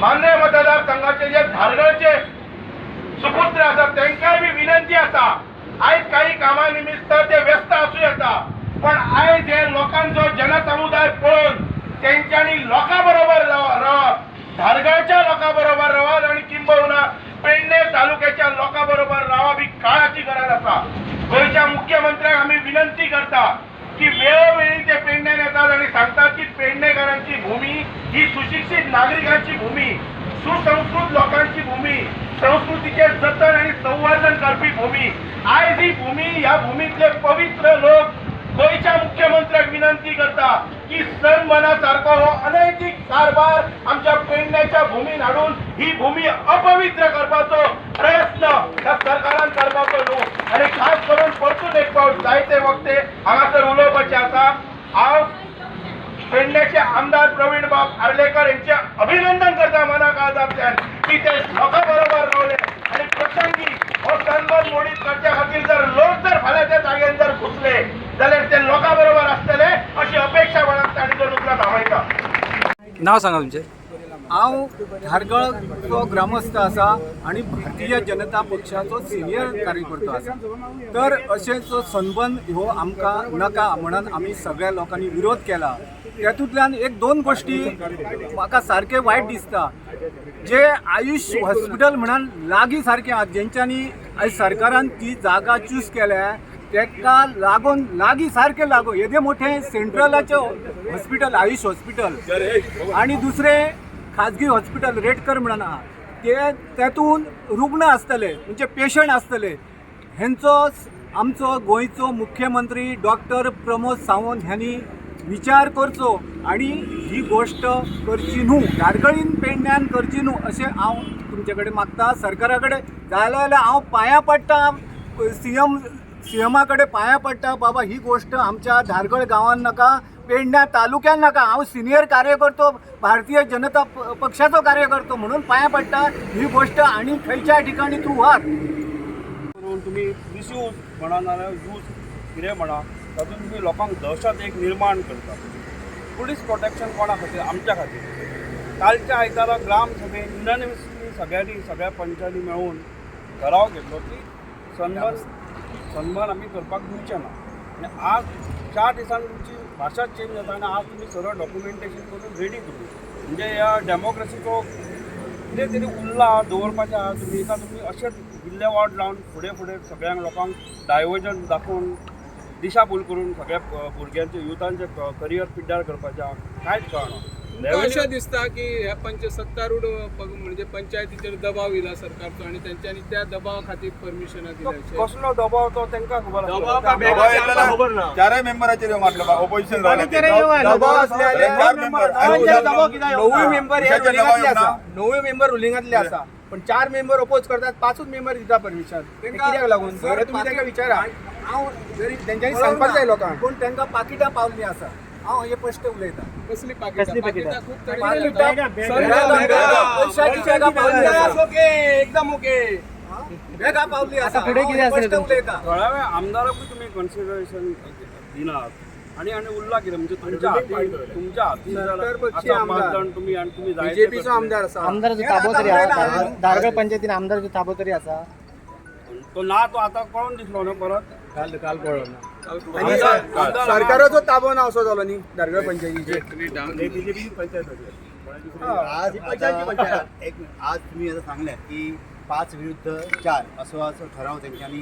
मान्य मतदारसंघाचे जे धारगळचे सुपुत्र असतात तांकांय बी विनंती आसा आयज काही कामा निमित्त ते व्यस्त असू येता पण आयज हे लोकांचो जनसमुदाय पळोवन त्यांच्यानी लोकां बरोबर रावप धारगळच्या लोकां बरोबर रावप आणि किंबहुना पेडणे तालुक्याच्या लोकां बरोबर रावप ही काळाची गरज आसा गोंयच्या मुख्यमंत्र्याक आमी विनंती करता की वेळोवेळी ते पेडण्यात येतात आणि सांगतात पेडणेकरांची भूमी ही सुशिक्षित नागरिकांची भूमी सुसंस्कृत लोकांची भूमी संस्कृतीचे जतन आणि संवर्धन करपी भूमी. आयज ही भूमी ह्या भूमीतले पवित्र लोक गोयच्या मुख्यमंत्र्याक विनंती करता की सण मना सारको हो अनैतिक कारभार आमच्या पेडण्याच्या भूमीन हाडून ही भूमी अपवित्र करपाचो प्रयत्न ह्या सरकारान करपाचो न्हू. आणि खास करून परतून एक पावट जायते वक्ते हांगासर उलोवपाचे आसा. हांव पेडण्याचे आमदार प्रवीण बाब आर्लेकर यांचे अभिनंदन करता मना काळजांतल्यान की ते लोकां बरोबर रावले आणि प्रसंगी हो सन्मान मोडीत करच्या खातीर जर लोक जर फाल्यां जाग्यार जर घुसले जाल्यार ते लोकां बरोबर आसतले अशी अपेक्षा बाळगता आणि तो नुकला थांबयता नाव सांगा तुमचे. हांव धारगळचो ग्रामस्थ आसा आणि भारतीय जनता पक्षाचो सिनियर कार्यकर्तो आसा तर अशेंच सनबंद हो आमकां नाका म्हणून आमी सगळ्या लोकांनी विरोध केला. तातूंतल्यान एक दोन गोश्टी म्हाका सारके वायट दिसता. जे आयुष हॉस्पिटल म्हणून लागीं सारकें आहात जेंच्यांनी आयज सरकारान ती जागा चूज केल्या तेका लागून लागीं सारकें लागून येदे मोठें सेंट्रलाचें हॉस्पिटल आयुष हॉस्पिटल आणि दुसरें खाजगी हॉस्पिटल रेडकर म्हणून आहा ते तेतून रुग्ण आसतले म्हणजे पेशंट आसतले हेंचो आमचो गोंयचो मुख्यमंत्री डॉक्टर प्रमोद सावंत ह्यांनी विचार करचो आणि ही गोश्ट करची न्हू धारगळीन पेडण्यान करची न्हू अशें हांव तुमचे कडेन मागता. सरकारा कडेन जालें जाल्यार हांव पांयां पडटा. सी एम सी एमा कडेन पांयां पडटा. बाबा ही गोश्ट आमच्या धारगळ गांवांत नाका पेडण्या तालुक्यान नाका. हांव सिनियर कार्यकर्तो भारतीय जनता प- पक्षाचो कार्यकर्तो म्हणून पांयां पडटा. ही गोश्ट आनी खंयच्या ठिकाणी तूं व्हर? करून तुमी मिसयूज म्हणा नाल्यार यूज कितें म्हणा. तातूंत तुमी लोकांक दहशत एक निर्माण करता पुलीस प्रोटेक्शन कोणा खातीर आमच्या खातीर कालच्या आयतारा ग्राम सभेन युनानिमसली सगळ्यांनी सगळ्या पंचांनी मेळून ठराव घेतलो की सन्मान सन्मान आमी करपाक दिवचे ना. आनी आज चार दिसान तुमची भाशा चेंज जाता आनी आज तुमी सरळ डॉक्युमेंटेशन करून रेडी करून. म्हणजे ह्या डेमोक्रेसीचो कितें तरी उरला दवरपाचें आहा. तुमी एका तुमी अशेंच विल्लेवाट लावन फुडें फुडें सगळ्यांक लोकांक डायवर्जन दाखोवन दिशाभूल करून सगळ्या प- भुरग्यांचे युथांचे करियर पिड्ड्यार करपाचें आहा कांयच कळना अशें दिसता की ह्या पंच सत्तारूढ म्हणजे पंचायतीचेर दबाव येयला सरकारचो आनी तेंच्यांनी त्या दबावा खातीर परमिशनां दिल्या कसलो दबाव तो तांकां खबर. दबाव चारय मेंबराचेर मारलो ऑपोजिशन चार मेंबर नवे मेंबर हे रुलिंगातले? आसा नवे मेंबर रुलिंगातले आसा पण चार मेंबर अपोज करतात पाचूच मेंबर दिता परमिशन कित्याक लागून? विचारा. हांव जरी तेंच्यांनी सांगपाक. जाय लोकांक पूण तांकां पाकिटां पावल्लीं आसा हांव हे स्पश्ट उलयतां कसली पाकिटां. पैशाची बॅगा पावल्ली आसा. एकदम ओके. बॅगा पावल्ली आसा फुडें कितें हांव आसलें स्पश्ट उलयतां थोड्या आमदाराकूय कन्सिडरेशन दिनात आनी आनी उरला कितें म्हणजे तुमच्या हाती तुमच्या हाती सरकार पक्षी आसा पांच आमदार. जाण तुमी आनी तुमी जायते बीजेपीचो करतले. आमदार आसा आमदाराचो हे ताबो तरी. आसा दारगळ पंचायतीन आमदाराचो ताबो तरी आसा तो ना तो आतां कळून दिसलो न्हू परत. काल काल आमदार- सर- आमदार- सरकाराचो ताबो ना असो जालो न्ही तुम्ही डाऊन- आज आता एक आज तुम्ही असं सांगल्यात की पाच विरुद्ध चार असो असो ठराव त्यांच्यानी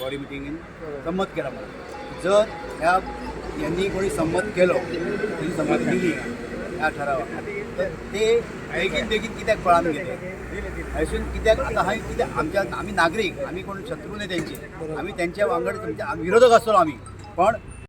बॉडी मिटिंगेन संमत केला म्हणून. जर ह्या यांनी कोणी संमत केलो त्यांनी संमती दिली ह्या ठरावाक तर ते बेगीन बेगीन कित्याक पळान गेले हयसून कित्याक आतां हांवें कित्याक आमच्या आमी नागरीक आमी कोण शत्रू न्ही तेंचे आमी तेंच्या वांगड म्हणजे विरोधक आसतलो आमी पण